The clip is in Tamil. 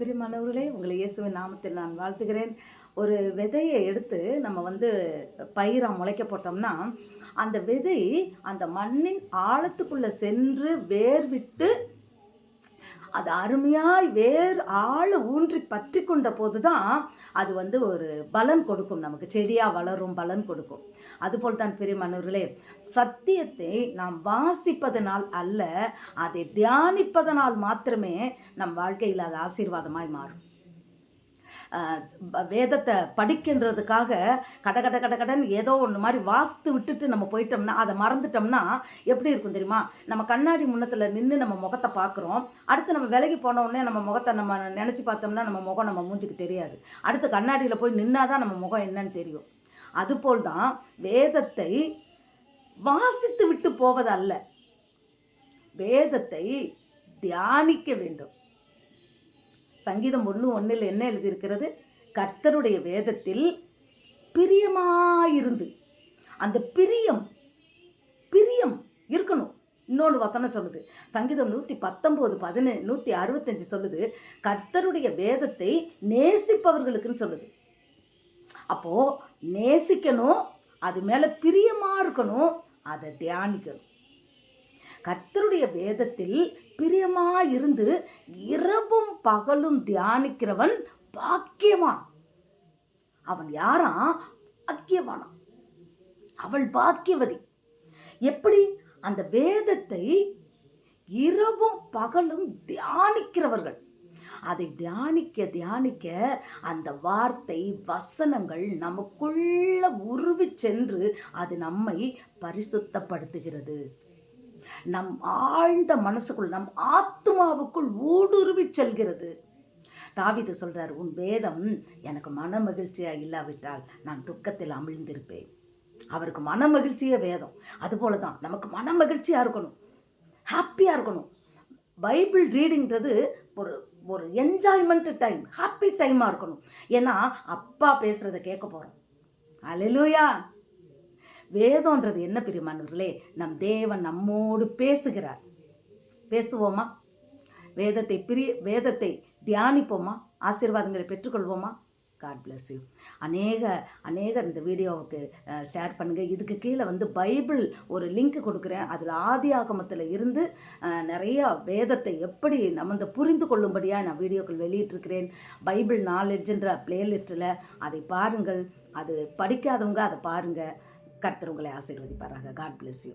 பிரியமானவர்களே உங்களை இயேசுவின் நாமத்தில் நான் வாழ்த்துகிறேன். ஒரு விதையை எடுத்து நம்ம வந்து பயிராக முளைக்க போட்டோம்னா அந்த விதை அந்த மண்ணின் ஆழத்துக்குள்ளே சென்று வேர் விட்டு அது அருமையாய் வேர் ஆள் ஊன்றி பற்றி கொண்ட போது தான் அது வந்து ஒரு பலன் கொடுக்கும் நமக்கு. செடியாக வளரும் பலன் கொடுக்கும். அதுபோல் தான் பெரியமானவர்களே சத்தியத்தை நாம் வாசிப்பதனால் அல்ல அதை தியானிப்பதனால் மாத்திரமே நம் வாழ்க்கையில் அது ஆசீர்வாதமாய் மாறும். வேதத்தை படிக்கின்றதுக்காக கட கட கட கடன் ஏதோ ஒன்று மாதிரி வாஸ்து விட்டுட்டு நம்ம போயிட்டோம்னா அதை மறந்துட்டோம்னா எப்படி இருக்கும் தெரியுமா? நம்ம கண்ணாடி முன்னத்தில் நின்று நம்ம முகத்தை பார்க்குறோம். அடுத்து நம்ம விலகி போனோடனே நம்ம முகத்தை நம்ம நினச்சி பார்த்தோம்னா நம்ம முகம் நம்ம மூஞ்சிக்கு தெரியாது. அடுத்து கண்ணாடியில் போய் நின்னா தான் நம்ம முகம் என்னன்னு தெரியும். அதுபோல் தான் வேதத்தை வாசித்து விட்டு போவதல்ல. வேதத்தை தியானிக்க வேண்டும். சங்கீதம் ஒன்று ஒன்றில் என்ன எழுதியிருக்கிறது? கர்த்தருடைய வேதத்தில் பிரியமாயிருந்து. அந்த பிரியம் பிரியம் இருக்கணும். இன்னொன்று வசனம் சொல்லுது. சங்கீதம் நூற்றி பத்தொம்போது பதினே நூற்றி அறுபத்தஞ்சு சொல்லுது. கர்த்தருடைய வேதத்தை நேசிப்பவர்களுக்குன்னு சொல்லுது. அப்போது நேசிக்கணும் அது மேலே பிரியமாக இருக்கணும் அதை தியானிக்கணும். கர்த்தருடைய வேதத்தில் பிரியமாக இருந்து இரவும் பகலும் தியானிக்கிறவன் பாக்கியவான். அவன் யாரா? பாக்கியவானா அவள் பாக்கியவதி. எப்படி? அந்த வேதத்தை இரவும் பகலும் தியானிக்கிறவர்கள். அதை தியானிக்க தியானிக்க அந்த வார்த்தை வசனங்கள் நமக்குள்ள உருவி சென்று அது நம்மை பரிசுத்தப்படுத்துகிறது. நம் ஆழ்ந்த மனசுக்குள் நம் ஆத்மாவுக்குள் ஊடுருவி செல்கிறது. தாவிது சொல்கிறார் உன் வேதம் எனக்கு மன மகிழ்ச்சியாக இல்லாவிட்டால் நான் துக்கத்தில் அமிழ்ந்திருப்பேன். அவருக்கு மன மகிழ்ச்சியே வேதம். அதுபோல தான் நமக்கு மன மகிழ்ச்சியாக இருக்கணும் ஹாப்பியாக இருக்கணும். பைபிள் ரீடிங்கிறது ஒரு ஒரு என்ஜாய்மெண்ட் டைம் ஹாப்பி டைமாக இருக்கணும். ஏன்னா அப்பா பேசுகிறத கேட்க போகிறோம் அலலுயா வேதம்ன்றது என்ன பிரியமானவர்களே நம் தேவன் நம்மோடு பேசுகிறார். பேசுவோமா? வேதத்தை பிரிய வேதத்தை தியானிப்போமா? ஆசீர்வாதங்களை பெற்றுக்கொள்வோமா? காட் பிளஸ் யூ அநேக அநேகர் இந்த வீடியோவுக்கு ஷேர் பண்ணுங்கள் இதுக்கு கீழே வந்து பைபிள் ஒரு லிங்க் கொடுக்குறேன். அதில் ஆதி ஆகமத்தில் இருந்து நிறையா நிறைய வேதத்தை எப்படி நம்ம இந்த புரிந்து கொள்ளும்படியாக நான் வீடியோக்கள் வெளியிட்டிருக்கிறேன். பைபிள் நாலேஜ்ன்ற பிளேலிஸ்ட்டில் அதை பாருங்கள். அது படிக்காதவங்க அதை பாருங்கள் கர்த்தர் உங்களை ஆசீர்வதிப்பாராக. God bless you